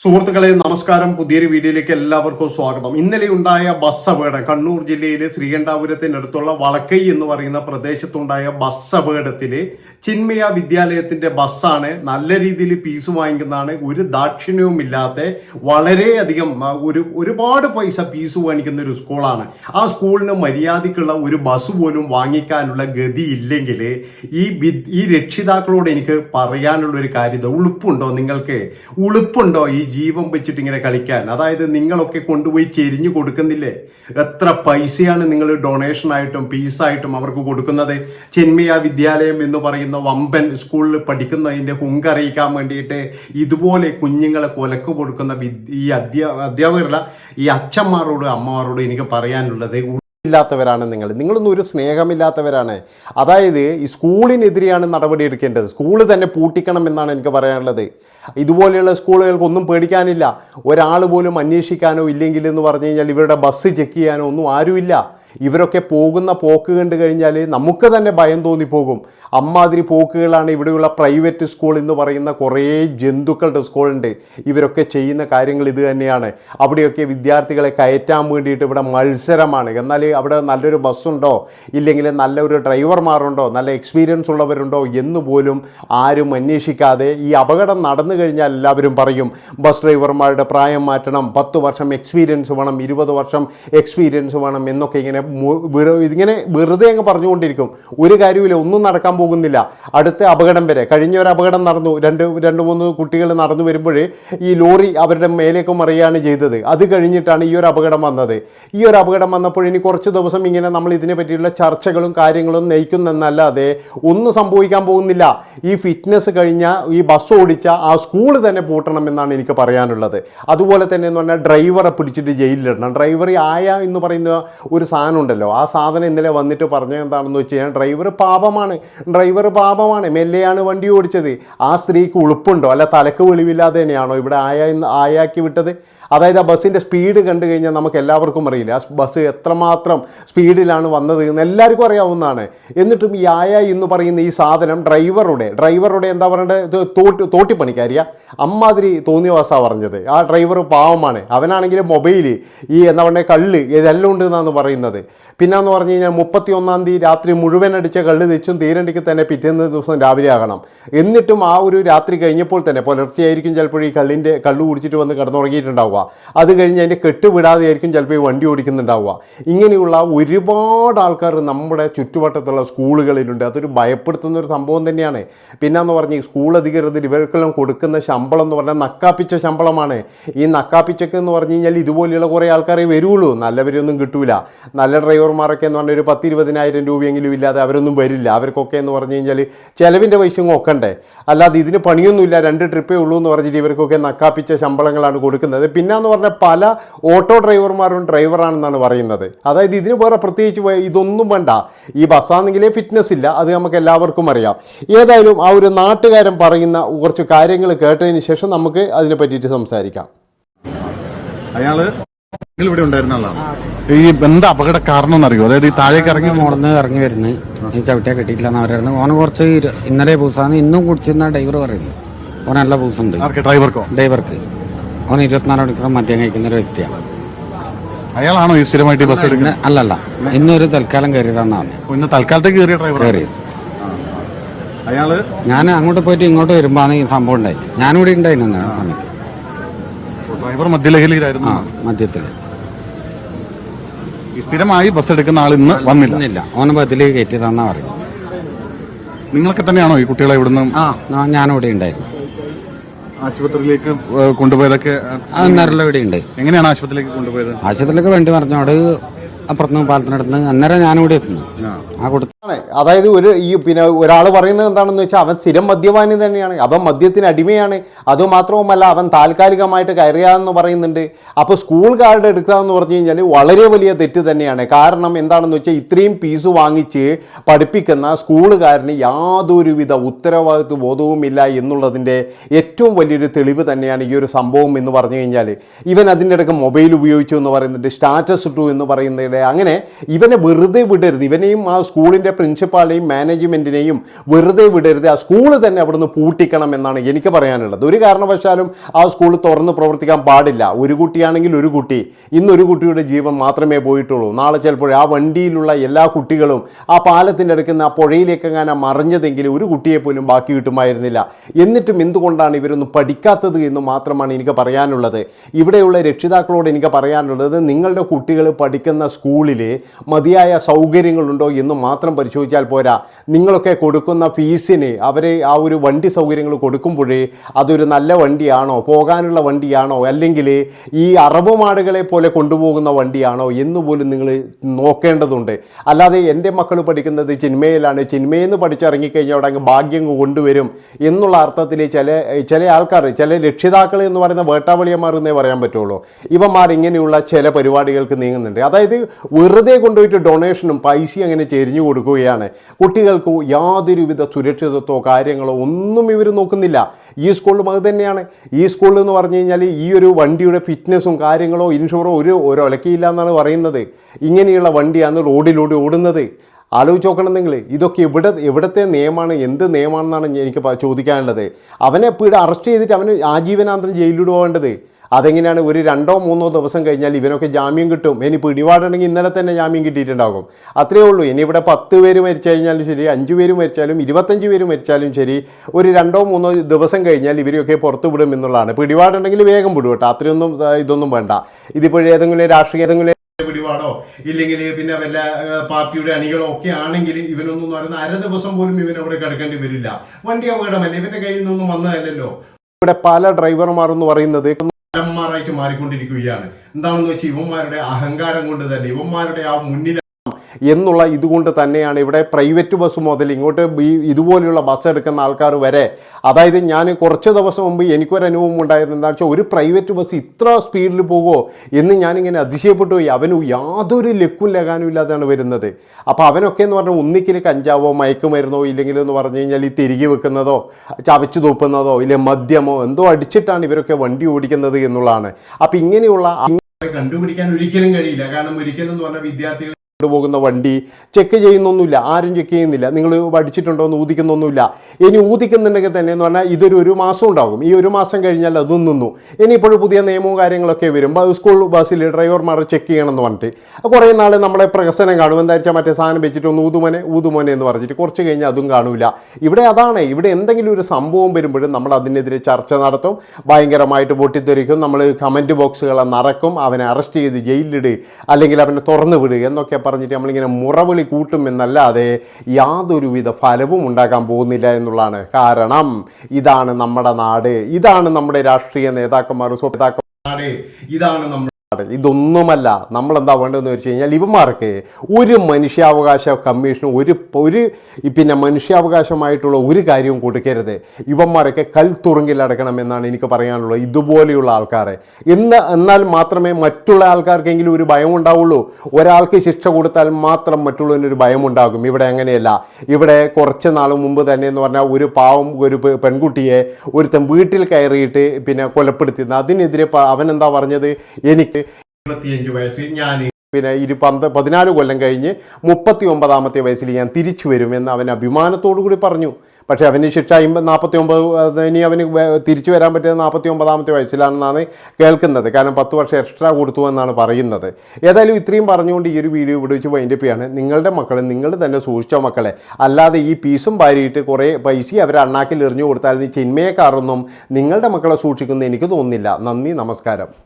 സുഹൃത്തുക്കളെ നമസ്കാരം. പുതിയൊരു വീഡിയോയിലേക്ക് എല്ലാവർക്കും സ്വാഗതം. ഇന്നലെ ഉണ്ടായ ബസ് അപകടം കണ്ണൂർ ജില്ലയിലെ ശ്രീകണ്ഠാപുരത്തിനടുത്തുള്ള വളക്കൈ എന്ന് പറയുന്ന പ്രദേശത്തുണ്ടായ ബസ് അപകടത്തിൽ ചിന്മയ വിദ്യാലയത്തിന്റെ ബസ്സാണ് നല്ല രീതിയിൽ പീസ് വാങ്ങിക്കുന്നതാണ്. ഒരു ദാക്ഷിണ്യവും ഇല്ലാത്ത വളരെയധികം ഒരു ഒരുപാട് പൈസ പീസ് വാങ്ങിക്കുന്ന ഒരു സ്കൂളാണ്. ആ സ്കൂളിന് മര്യാദക്കുള്ള ഒരു ബസ് പോലും വാങ്ങിക്കാനുള്ള ഗതി ഇല്ലെങ്കിൽ ഈ ഈ രക്ഷിതാക്കളോട് എനിക്ക് പറയാനുള്ള ഒരു കാര്യം ഉളുപ്പുണ്ടോ നിങ്ങൾക്ക്? ഉളുപ്പുണ്ടോ ഈ ജീവൻ വെച്ചിട്ട് ഇങ്ങനെ കളിക്കാൻ. അതായത് നിങ്ങളൊക്കെ കൊണ്ടുപോയി ചെരിഞ്ഞു കൊടുക്കുന്നില്ലേ? എത്ര പൈസയാണ് നിങ്ങൾ ഡൊണേഷൻ ആയിട്ടും ഫീസായിട്ടും അവർക്ക് കൊടുക്കുന്നത്? ചെന്മയ വിദ്യാലയം എന്ന് പറയുന്ന വമ്പൻ സ്കൂളിൽ പഠിക്കുന്നതിന്റെ ഹുങ്കറിയിക്കാൻ വേണ്ടിയിട്ട് ഇതുപോലെ കുഞ്ഞുങ്ങളെ കൊലക്ക് കൊടുക്കുന്ന ഈ അധ്യാ അധ്യാപകരല്ല ഈ അച്ഛന്മാരോട് അമ്മമാരോട് എനിക്ക് പറയാനുള്ളത് ഇല്ലാത്തവരാണ് നിങ്ങൾ. നിങ്ങളൊന്നും ഒരു സ്നേഹമില്ലാത്തവരാണ്. അതായത് ഈ സ്കൂളിനെതിരെയാണ് നടപടി എടുക്കേണ്ടത്. സ്കൂൾ തന്നെ പൂട്ടിക്കണം എന്നാണ് എനിക്ക് പറയാനുള്ളത്. ഇതുപോലെയുള്ള സ്കൂളുകൾക്കൊന്നും പേടിക്കാനില്ല. ഒരാൾ പോലും അന്വേഷിക്കാനോ ഇല്ലെങ്കിൽ എന്ന് പറഞ്ഞു കഴിഞ്ഞാൽ ഇവരുടെ ബസ് ചെക്ക് ചെയ്യാനോ ഒന്നും ആരുമില്ല. ഇവരൊക്കെ പോകുന്ന പോക്ക് കണ്ടു കഴിഞ്ഞാൽ നമുക്ക് തന്നെ ഭയം തോന്നിപ്പോകും. അമ്മാതിരി പോക്കുകളാണ് ഇവിടെയുള്ള പ്രൈവറ്റ് സ്കൂൾ എന്ന് പറയുന്ന കുറേ ജന്തുക്കളുടെ സ്കൂളുണ്ട് ഇവരൊക്കെ ചെയ്യുന്ന കാര്യങ്ങൾ ഇത് തന്നെയാണ്. അവിടെയൊക്കെ വിദ്യാർത്ഥികളെ കയറ്റാൻ വേണ്ടിയിട്ട് ഇവിടെ മത്സരമാണ്. എന്നാൽ അവിടെ നല്ലൊരു ബസ്സുണ്ടോ ഇല്ലെങ്കിൽ നല്ലൊരു ഡ്രൈവർമാരുണ്ടോ നല്ല എക്സ്പീരിയൻസ് ഉള്ളവരുണ്ടോ? എന്ന് പോലും ആരും അന്വേഷിക്കാതെ ഈ അപകടം നടന്നു കഴിഞ്ഞാൽ എല്ലാവരും പറയും ബസ് ഡ്രൈവർമാരുടെ പ്രായം മാറ്റണം. പത്ത് വർഷം എക്സ്പീരിയൻസ് വേണം. ഇരുപത് വർഷം എക്സ്പീരിയൻസ് വേണം. എന്നൊക്കെ ഇങ്ങനെ വെറു- ഇതിങ്ങനെ വെറുതെ അങ്ങ് പറഞ്ഞുകൊണ്ടിരിക്കും. ഒരു കാര്യമില്ല ഒന്നും നടക്കാൻ പോകുന്നില്ല. അടുത്ത അപകടം വരെ. കഴിഞ്ഞ ഒരു അപകടം നടന്നു. രണ്ട് രണ്ട് മൂന്ന് കുട്ടികൾ നടന്നു വരുമ്പോൾ ഈ ലോറി അവരുടെ മേലേക്ക് മറിയാണ് ചെയ്തത്. അത് കഴിഞ്ഞിട്ടാണ് ഈ ഒരു അപകടം വന്നത്. ഈ ഒരു അപകടം വന്നപ്പോൾ ഇനി കുറച്ച് ദിവസം ഇങ്ങനെ നമ്മൾ ഇതിനെ പറ്റിയുള്ള ചർച്ചകളും കാര്യങ്ങളും നയിക്കുന്നെന്നല്ലാതെ ഒന്നും സംഭവിക്കാൻ പോകുന്നില്ല. ഈ ഫിറ്റ്നസ് കഴിഞ്ഞ ഈ ബസ് ഓടിച്ച ആ സ്കൂൾ തന്നെ പൂട്ടണം എന്നാണ് എനിക്ക് പറയാനുള്ളത്. അതുപോലെ തന്നെ എന്ന് പറഞ്ഞാൽ ഡ്രൈവറെ പിടിച്ചിട്ട് ജയിലിലിടണം. ഡ്രൈവർ ആയ എന്ന് പറയുന്ന ഒരു സാധനം ഉണ്ടല്ലോ ആ സാധനം ഇന്നലെ വന്നിട്ട് പറഞ്ഞത് എന്താണെന്ന് വെച്ച് കഴിഞ്ഞാൽ ഡ്രൈവർ പാപമാണ്. ഡ്രൈവർ പാപമാണ്. മെല്ലെയാണ് വണ്ടി ഓടിച്ചത്. ആ സ്ത്രീക്ക് ഉളുപ്പുണ്ടോ? അല്ല തലക്ക് വെളിവില്ലാതെ തന്നെയാണോ ഇവിടെ ആയ ആയാക്കി വിട്ടത്? അതായത് ആ ബസ്സിന്റെ സ്പീഡ് കണ്ടു കഴിഞ്ഞാൽ നമുക്ക് എല്ലാവർക്കും അറിയില്ല. ആ ബസ് എത്രമാത്രം സ്പീഡിലാണ് വന്നത് എന്ന് എല്ലാവർക്കും അറിയാവുന്നതാണ്. എന്നിട്ടും ഈ ആയ എന്ന് പറയുന്ന ഈ സാധനം ഡ്രൈവറുടെ ഡ്രൈവറുടെ എന്താ പറയേണ്ടത് തോട്ടി തോട്ടിപ്പണിക്കാരിയ. അമ്മാതിരി തോന്നിയവാസാണ് പറഞ്ഞത്. ആ ഡ്രൈവർ പാവമാണ്. അവനാണെങ്കിൽ മൊബൈൽ ഈ എന്താ പറയുക കള്ള് ഇതെല്ലാം ഉണ്ട് എന്നാണ് പറയുന്നത്. പിന്നെന്ന് പറഞ്ഞു കഴിഞ്ഞാൽ മുപ്പത്തി ഒന്നാം തീയതി രാത്രി മുഴുവൻ അടിച്ച കള്ള് തെച്ചും തീരണ്ടിക്ക് തന്നെ പിറ്റേന്ന് ദിവസം രാവിലെ ആകണം. എന്നിട്ടും ആ ഒരു രാത്രി കഴിഞ്ഞപ്പോൾ തന്നെ പുലർച്ചെയായിരിക്കും ചിലപ്പോൾ ഈ കള്ളിന്റെ കള്ള് കുടിച്ചിട്ട് വന്ന് കിടന്നുറങ്ങിയിട്ടുണ്ടാവുക. അത് കഴിഞ്ഞ് അതിന്റെ കെട്ട് വിടാതെ ആയിരിക്കും ചിലപ്പോൾ ഈ വണ്ടി ഓടിക്കുന്നുണ്ടാവുക. ഇങ്ങനെയുള്ള ഒരുപാട് ആൾക്കാർ നമ്മുടെ ചുറ്റുവട്ടത്തുള്ള സ്കൂളുകളിലുണ്ട്. അതൊരു ഭയപ്പെടുത്തുന്ന ഒരു സംഭവം തന്നെയാണ്. പിന്നെന്ന് പറഞ്ഞ് സ്കൂൾ അധികൃതർ ഇവർക്കെല്ലാം കൊടുക്കുന്ന ശമ്പളം എന്ന് പറഞ്ഞാൽ നക്കാപ്പിച്ച ശമ്പളമാണ്. ഈ നക്കാപ്പിച്ചൊക്കെ എന്ന് പറഞ്ഞു കഴിഞ്ഞാൽ ഇതുപോലെയുള്ള കുറേ ആൾക്കാരെ വരുള്ളൂ. നല്ലവരൊന്നും കിട്ടൂല. നല്ല ഡ്രൈവർമാരൊക്കെ എന്ന് പറഞ്ഞാൽ ഒരു പത്ത് ഇരുപതിനായിരം രൂപയെങ്കിലും ഇല്ലാതെ അവരൊന്നും വരില്ല. അവർക്കൊക്കെ എന്ന് പറഞ്ഞു കഴിഞ്ഞാൽ ചിലവിന്റെ പൈസയും ഒക്കണ്ടേ? അല്ലാതെ ഇതിന് പണിയൊന്നുമില്ല. രണ്ട് ട്രിപ്പേ ഉള്ളൂ എന്ന് പറഞ്ഞിട്ട് ഇവർക്കൊക്കെ നക്കാപ്പിച്ച ശമ്പളങ്ങളാണ് കൊടുക്കുന്നത്. പിന്നെ എന്ന് പറഞ്ഞാൽ പല ഓട്ടോ ഡ്രൈവർമാരും ഡ്രൈവറാണെന്നാണ് പറയുന്നത്. അതായത് ഇതിന് വേറെ പ്രത്യേകിച്ച് ഇതൊന്നും വേണ്ട. ഈ ബസ്സാണെങ്കിലേ ഫിറ്റ്നസ് ഇല്ല. അത് നമുക്ക് എല്ലാവർക്കും അറിയാം. ഏതായാലും ആ ഒരു നാട്ടുകാരൻ പറയുന്ന കുറച്ച് കാര്യങ്ങൾ കേട്ടതിന് ശേഷം നമുക്ക് അതിനെ പറ്റിയിട്ട് സംസാരിക്കാം. അയാൾ ഇവിടെ ഉണ്ടായിരുന്ന ആളാണ്. ഈ എന്താ അപകട കാരണം എന്നറിയോ? അതായത് ഈ താഴേക്ക് ഇറങ്ങി മോളന്ന് ഇറങ്ങി വരുന്നു ഈ ചവിട്ടിയെ കിട്ടിയിട്ടില്ല എന്ന് അവരായിരുന്നു ഓന് കുറച്ച് ഇര- ഇന്നലെ പൂസാണ് ഇന്നും കുടിച്ചിരുന്ന ഡ്രൈവർ പറയുന്നത് ഓൻ നല്ല പൂസുണ്ട് ആർക്ക്? ഡ്രൈവർക്കോ? ഡ്രൈവർക്ക്. ഓൻ ഇരുപത്തിനാല് മണിക്കൂർ മദ്യം കഴിക്കുന്ന ഒരു വ്യക്തിയാണ് അയാളാണോ ഈ സ്ഥിരമായിട്ട് ഈ ബസ് എടുക്കുന്നത്? അല്ലല്ല ഇന്നൊരു തൽക്കാലം കയറിയതാന്നാണ് ഇന്ന് തൽക്കാലത്തേക്ക് കയറിയ ഡ്രൈവർ കയറിയത്. അയാൾ? ഞാൻ അങ്ങോട്ട് പോയിട്ട് ഇങ്ങോട്ട് വരുമ്പോഴാണ് ഈ സംഭവം ഉണ്ടായി ഞാനിവിടെ ഉണ്ടായിരുന്നു ആ സമയത്ത്. ഡ്രൈവർ മദ്യലഹരിയിലായിരുന്നു. ആ മദ്യത്തിൽ. ഈ സ്ഥിരമായി ബസ് എടുക്കുന്ന ആൾ ഇന്ന് വന്നില്ല. ഓന ബസ്സിലേക്ക് കയറ്റിയതാന്നാ പറയുന്നത്. നിങ്ങളൊക്കെ തന്നെയാണോ ഈ കുട്ടികളെ ഇവിടുന്ന് ആ ഞാൻ- ഞാനിവിടെ ഉണ്ടായിരുന്നു. ആശുപത്രിയിലേക്ക് ഏഹ്, കൊണ്ടുപോയതൊക്കെ അന്നേരം ഇവിടെ ഉണ്ട്. എങ്ങനെയാണ് ആശുപത്രിയിലേക്ക് കൊണ്ടുപോയത്? ആശുപത്രിയിലേക്ക് വേണ്ടി പറഞ്ഞോട് അപ്പുറത്തുനിന്ന് പാലത്തിനടുത്ത് അന്നേരം ഞാനിവിടെ എത്തുന്നു. ആ. ആ കൂട്ടത്തിൽ അതായത് ഒരു ഈ പിന്നെ ഒരാൾ പറയുന്നത് എന്താണെന്ന് വെച്ചാൽ അവൻ സ്ഥിരം മദ്യപാനി തന്നെയാണ്. അവൻ മദ്യത്തിന് അടിമയാണ്. അതുമാത്രവുമല്ല അവൻ താൽക്കാലികമായിട്ട് കയറിയാന്ന് പറയുന്നുണ്ട്. അപ്പോൾ സ്കൂൾ കാർഡ് എടുക്കുക എന്ന് പറഞ്ഞു കഴിഞ്ഞാൽ വളരെ വലിയ തെറ്റ് തന്നെയാണ്. കാരണം എന്താണെന്ന് വെച്ചാൽ ഇത്രയും ഫീസ് വാങ്ങിച്ച് പഠിപ്പിക്കുന്ന സ്കൂളുകാരന് യാതൊരുവിധ ഉത്തരവാദിത്വ ബോധവുമില്ല എന്നുള്ളതിന്റെ ഏറ്റവും വലിയൊരു തെളിവ് തന്നെയാണ് ഈ ഒരു സംഭവം എന്ന് പറഞ്ഞു കഴിഞ്ഞാൽ ഇവൻ അതിന്റെ ഇടയ്ക്ക് മൊബൈൽ ഉപയോഗിച്ചു എന്ന് പറയുന്നുണ്ട്. സ്റ്റാറ്റസ് ഇട്ടു എന്ന് പറയുന്നതിടെ അങ്ങനെ ഇവനെ വെറുതെ വിടരുത്. ഇവനെയും ആ സ്കൂളിന്റെ പ്രിൻസിപ്പാളിനെയും മാനേജ്മെന്റിനെയും വെറുതെ വിടരുത് ആ സ്കൂൾ തന്നെ അവിടുന്ന് പൂട്ടിക്കണം എന്നാണ് എനിക്ക് പറയാനുള്ളത്. ഒരു കാരണവശാലും ആ സ്കൂൾ തുറന്ന് പ്രവർത്തിക്കാൻ പാടില്ല. ഒരു കുട്ടിയാണെങ്കിൽ ഒരു കുട്ടി. ഇന്നൊരു കുട്ടിയുടെ ജീവൻ മാത്രമേ പോയിട്ടുള്ളൂ. നാളെ ചിലപ്പോൾ ആ വണ്ടിയിലുള്ള എല്ലാ കുട്ടികളും ആ പാലത്തിന്റെ അടുക്കുന്ന ആ പുഴയിലേക്ക് അങ്ങനെ മറിഞ്ഞതെങ്കിൽ ഒരു കുട്ടിയെ പോലും ബാക്കി കിട്ടുമായിരുന്നില്ല. എന്നിട്ടും എന്തുകൊണ്ടാണ് ഇവരൊന്നും പഠിക്കാത്തത് എന്ന് മാത്രമാണ് എനിക്ക് പറയാനുള്ളത്. ഇവിടെയുള്ള രക്ഷിതാക്കളോട് എനിക്ക് പറയാനുള്ളത് നിങ്ങളുടെ കുട്ടികൾ പഠിക്കുന്ന സ്കൂളിൽ മതിയായ സൗകര്യങ്ങളുണ്ടോ എന്ന് മാത്രം പരിശോധിച്ചാൽ പോരാ. നിങ്ങളൊക്കെ കൊടുക്കുന്ന ഫീസിന് അവരെ ആ ഒരു വണ്ടി സൗകര്യങ്ങൾ കൊടുക്കുമ്പോഴേ അതൊരു നല്ല വണ്ടിയാണോ പോകാനുള്ള വണ്ടിയാണോ അല്ലെങ്കിൽ ഈ അറബ് മാടുകളെ പോലെ കൊണ്ടുപോകുന്ന വണ്ടിയാണോ എന്ന് പോലും നിങ്ങൾ നോക്കേണ്ടതുണ്ട്. അല്ലാതെ എന്റെ മക്കൾ പഠിക്കുന്നത് ചിന്മയിലാണ്. ചിന്മയെന്ന് പഠിച്ചിറങ്ങിക്കഴിഞ്ഞാൽ അവിടെ അങ്ങ് ഭാഗ്യം കൊണ്ടുവരും എന്നുള്ള അർത്ഥത്തിൽ ചില ചില ആൾക്കാർ ചില രക്ഷിതാക്കൾ എന്ന് പറയുന്ന വേട്ടാവളിയന്മാർ എന്നേ പറയാൻ പറ്റുള്ളൂ. ഇവന്മാർ ഇങ്ങനെയുള്ള ചില പരിപാടികൾക്ക് നീങ്ങുന്നുണ്ട്. അതായത് വെറുതെ കൊണ്ടുപോയിട്ട് ഡൊണേഷനും പൈസയും അങ്ങനെ ചെരിഞ്ഞു കൊടുക്കുകയാണ് കുട്ടികൾക്ക് യാതൊരുവിധ സുരക്ഷിതത്വമോ കാര്യങ്ങളോ ഒന്നും ഇവർ നോക്കുന്നില്ല. ഈ സ്കൂളിലും അത് തന്നെയാണ്. ഈ സ്കൂളിൽ എന്ന് പറഞ്ഞു കഴിഞ്ഞാൽ ഈ ഒരു വണ്ടിയുടെ ഫിറ്റ്നസ്സും കാര്യങ്ങളോ ഇൻഷുറോ ഒരു ഒരു ഒലക്കയില്ല എന്നാണ് പറയുന്നത്. ഇങ്ങനെയുള്ള വണ്ടിയാണ് റോഡിലൂടെ ഓടുന്നത്. ആലോചിച്ച് നോക്കണം നിങ്ങൾ ഇതൊക്കെ ഇവിടെ എവിടുത്തെ നിയമമാണ്. എന്ത് നിയമമാണെന്നാണ് എനിക്ക് ചോദിക്കാനുള്ളത്. അവനെ ഇപ്പോൾ അറസ്റ്റ് ചെയ്തിട്ട് അവന് ആജീവനാന്തരം ജയിലിലൂടെ പോകേണ്ടത്. അതെങ്ങനെയാണ് ഒരു രണ്ടോ മൂന്നോ ദിവസം കഴിഞ്ഞാൽ ഇവനൊക്കെ ജാമ്യം കിട്ടും? ഇനി പിടിപാടുണ്ടെങ്കിൽ ഇന്നലെ തന്നെ ജാമ്യം കിട്ടിയിട്ടുണ്ടാകും. അത്രയേ ഉള്ളൂ. ഇനി ഇവിടെ പത്ത് പേര് മരിച്ചു കഴിഞ്ഞാലും ശരി അഞ്ച് പേര് മരിച്ചാലും ഇരുപത്തഞ്ച് പേര് മരിച്ചാലും ശരി ഒരു രണ്ടോ മൂന്നോ ദിവസം കഴിഞ്ഞാൽ ഇവരെയൊക്കെ പുറത്തു വിടും എന്നുള്ളതാണ്. പിടിപാടുണ്ടെങ്കിൽ വേഗം വിടും കേട്ടോ. അത്രയൊന്നും ഇതൊന്നും വേണ്ട. ഇതിപ്പോഴേ ഏതെങ്കിലും രാഷ്ട്രീയ ഏതെങ്കിലും പിടിപാടോ ഇല്ലെങ്കിൽ പിന്നെ വല്ല പാർട്ടിയുടെ അണികളോ ഒക്കെ ആണെങ്കിൽ ഇവനൊന്നും പറയുന്ന അര ദിവസം പോലും ഇവൻ അവിടെ കിടക്കേണ്ടി വരില്ല. വണ്ടി അപകടമല്ലേ? ഇവന്റെ കയ്യിൽ നിന്നൊന്നും വന്നതല്ലല്ലോ. ഇവിടെ പല ഡ്രൈവർമാർ എന്ന് പറയുന്നത് മാറായിട്ട് മാറിക്കൊണ്ടിരിക്കുകയാണ്. എന്താണെന്ന് വെച്ചാൽ ഇവന്മാരുടെ അഹങ്കാരം കൊണ്ട് തന്നെ ഇവന്മാരുടെ ആ മുന്നിൽ എന്നുള്ള ഇതുകൊണ്ട് തന്നെയാണ് ഇവിടെ പ്രൈവറ്റ് ബസ് മുതൽ ഇങ്ങോട്ട് ഈ ഇതുപോലെയുള്ള ബസ് എടുക്കുന്ന ആൾക്കാർ വരെ. അതായത് ഞാൻ കുറച്ച് ദിവസം മുമ്പ് എനിക്കൊരു അനുഭവം ഉണ്ടായത് എന്താ വെച്ചാൽ ഒരു പ്രൈവറ്റ് ബസ് ഇത്ര സ്പീഡിൽ പോകുമോ എന്ന് ഞാനിങ്ങനെ അതിശയപ്പെട്ടു പോയി. അവന് യാതൊരു ലക്കും ലകാനും ഇല്ലാതെയാണ് വരുന്നത്. അപ്പോൾ അവനൊക്കെ എന്ന് പറഞ്ഞാൽ ഒന്നിക്കൽ കഞ്ചാവോ മയക്കുമരുന്നോ ഇല്ലെങ്കിൽ എന്ന് പറഞ്ഞു കഴിഞ്ഞാൽ ഈ തിരികെ വെക്കുന്നതോ ചവച്ചു തൂപ്പുന്നതോ ഇല്ലെ മദ്യമോ എന്തോ അടിച്ചിട്ടാണ് ഇവരൊക്കെ വണ്ടി ഓടിക്കുന്നത് എന്നുള്ളതാണ്. അപ്പം ഇങ്ങനെയുള്ള കണ്ടുപിടിക്കാൻ ഒരിക്കലും കഴിയില്ല. കാരണം ഒരിക്കലും എന്ന് പറഞ്ഞാൽ വിദ്യാർത്ഥികൾ കൊണ്ടുപോകുന്ന വണ്ടി ചെക്ക് ചെയ്യുന്നൊന്നുമില്ല ആരും ചെക്ക് ചെയ്യുന്നില്ല നിങ്ങൾ പഠിച്ചിട്ടുണ്ടോ എന്ന് ഊതിക്കുന്നൊന്നുമില്ല. ഇനി ഊതിക്കുന്നുണ്ടെങ്കിൽ തന്നെ എന്ന് പറഞ്ഞാൽ ഇതൊരു ഒരു മാസം ഉണ്ടാകും. ഈ ഒരു മാസം കഴിഞ്ഞാൽ അതും നിന്നു. ഇനി ഇപ്പോഴും പുതിയ നിയമവും കാര്യങ്ങളൊക്കെ വരും. സ്കൂൾ ബസ്സിൽ ഡ്രൈവർമാർ ചെക്ക് ചെയ്യണം എന്ന് പറഞ്ഞിട്ട്. കുറേ നാൾ നമ്മളെ പ്രഹസനം കാണും. എന്താ വെച്ചാൽ മറ്റേ സാധനം വെച്ചിട്ട് ഒന്ന് ഊതുമോനെ ഊതുമോനെ എന്ന് പറഞ്ഞിട്ട് കുറച്ച് കഴിഞ്ഞാൽ അതും കാണൂല. ഇവിടെ അതാണ്. ഇവിടെ എന്തെങ്കിലും ഒരു സംഭവം വരുമ്പോഴും നമ്മൾ അതിനെതിരെ ചർച്ച നടത്തും. ഭയങ്കരമായിട്ട് പൊട്ടിത്തെറിക്കും. നമ്മൾ കമന്റ് ബോക്സുകളെ നിറക്കും. അവനെ അറസ്റ്റ് ചെയ്ത് ജയിലിലിട്. അല്ലെങ്കിൽ അവനെ തുറന്നു വിടുക എന്നൊക്കെ പറഞ്ഞിട്ട് നമ്മളിങ്ങനെ മുറവിളി കൂട്ടും എന്നല്ലാതെ യാതൊരുവിധ ഫലവും ഉണ്ടാക്കാൻ പോകുന്നില്ല എന്നുള്ളതാണ് കാരണം ഇതാണ് നമ്മുടെ നാട്. ഇതാണ് നമ്മുടെ രാഷ്ട്രീയ നേതാക്കന്മാർ നേതാക്കന്മാർ ഇതാണ് നമ്മൾ ഇതൊന്നുമല്ല. നമ്മൾ എന്താ വേണ്ടതെന്ന് വെച്ച് കഴിഞ്ഞാൽ ഇവന്മാർക്ക് ഒരു മനുഷ്യാവകാശ കമ്മീഷൻ ഒരു ഒരു പിന്നെ മനുഷ്യാവകാശമായിട്ടുള്ള ഒരു കാര്യവും കൊടുക്കരുത്. ഇവന്മാരൊക്കെ അടക്കണം എന്നാണ് എനിക്ക് പറയാനുള്ളത്. ഇതുപോലെയുള്ള ആൾക്കാരെ. എന്ന് എന്നാൽ മാത്രമേ മറ്റുള്ള ആൾക്കാർക്കെങ്കിലും ഒരു ഭയം ഉണ്ടാവുള്ളൂ. ഒരാൾക്ക് ശിക്ഷ കൊടുത്താൽ മാത്രം മറ്റുള്ളവനൊരു ഭയം ഉണ്ടാകും. ഇവിടെ അങ്ങനെയല്ല. ഇവിടെ കുറച്ച് നാൾ മുമ്പ് തന്നെ എന്ന് പറഞ്ഞാൽ ഒരു പാവം ഒരു പെൺകുട്ടിയെ ഒരുത്തൻ വീട്ടിൽ കയറിയിട്ട് പിന്നെ കൊലപ്പെടുത്തിയത് അതിനെതിരെ എന്താ പറഞ്ഞത്? എനിക്ക് ഇരുപത്തിയഞ്ച് വയസ്സിൽ ഞാൻ പിന്നെ ഇരു പന്ത് പതിനാല് കൊല്ലം കഴിഞ്ഞ് മുപ്പത്തി ഒമ്പതാമത്തെ വയസ്സിൽ ഞാൻ തിരിച്ചു വരുമെന്ന് അവൻ അഭിമാനത്തോടു കൂടി പറഞ്ഞു. പക്ഷേ അവന് ശിക്ഷ നാൽപ്പത്തി ഒമ്പത് ഇനി അവന് തിരിച്ചു വരാൻ പറ്റിയത് നാൽപ്പത്തി ഒമ്പതാമത്തെ വയസ്സിലാണെന്നാണ് കേൾക്കുന്നത്. കാരണം പത്ത് വർഷം എക്സ്ട്രാ കൊടുത്തു എന്നാണ് പറയുന്നത്. ഏതായാലും ഇത്രയും പറഞ്ഞുകൊണ്ട് ഈ ഒരു വീഡിയോ ഇവിടെ വെച്ച് വൈൻഡപ്പ് ചെയ്യാണ്. നിങ്ങളുടെ മക്കളെ നിങ്ങൾ തന്നെ സൂക്ഷിച്ചോ മക്കളെ. അല്ലാതെ ഈ പീസും ഭാര്യയിട്ട് കുറേ പൈസ അവർ അണ്ണാക്കിൽ എറിഞ്ഞു കൊടുത്താൽ ചിന്മയക്കാരൊന്നും നിങ്ങളുടെ മക്കളെ സൂക്ഷിക്കുന്ന എനിക്ക് തോന്നുന്നില്ല. നന്ദി നമസ്കാരം.